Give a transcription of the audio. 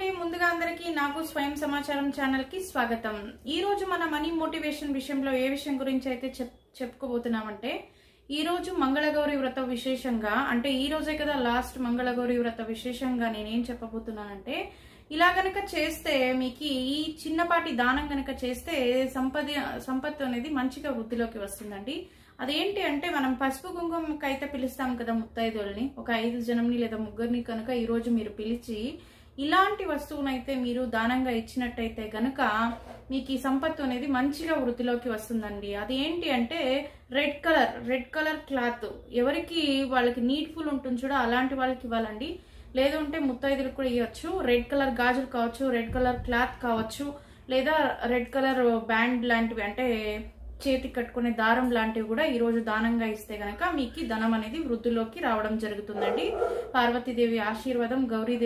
అండి. ముందుగా అందరికీ నాకు స్వయం సమాచారం ఛానల్కి స్వాగతం. ఈ రోజు మన మనీ మోటివేషన్ విషయంలో ఏ విషయం గురించి అయితే చెప్ చెప్పుకోబోతున్నామంటే ఈ రోజు మంగళగౌరి వ్రత విశేషంగా అంటే ఈ రోజే కదా లాస్ట్ మంగళగౌరి వ్రత విశేషంగా నేనేం చెప్పబోతున్నానంటే ఇలా గనక చేస్తే మీకు ఈ చిన్నపాటి దానం గనక చేస్తే సంపద సంపత్తు అనేది మంచిగా వృద్ధిలోకి వస్తుందండి. అదేంటి అంటే మనం పసుపు కుంకుమకి అయితే పిలుస్తాం కదా ముత్తైదుల్ని ఒక ఐదు జనంని లేదా ముగ్గురిని కనుక ఈ రోజు మీరు పిలిచి ఇలాంటి వస్తువునైతే మీరు దానంగా ఇచ్చినట్టయితే గనుక మీకు ఈ సంపత్తు అనేది మంచిగా వృద్ధిలోకి వస్తుందండి. అది ఏంటి అంటే red colour red colour cloth. ఎవరికి వాళ్ళకి నీడ్ఫుల్ ఉంటుంది చూడ అలాంటి వాళ్ళకి ఇవ్వాలండి. లేదు అంటే ముత్తైదులకు కూడా ఇవ్వచ్చు. రెడ్ కలర్ గాజులు కావచ్చు రెడ్ కలర్ క్లాత్ కావచ్చు లేదా రెడ్ కలర్ బ్యాండ్ లాంటివి అంటే చేతికి కట్టుకునే దారం లాంటివి కూడా ఈరోజు దానంగా ఇస్తే గనక మీకు ధనం అనేది వృద్ధిలోకి రావడం జరుగుతుందండి. పార్వతీదేవి ఆశీర్వాదం గౌరీదేవి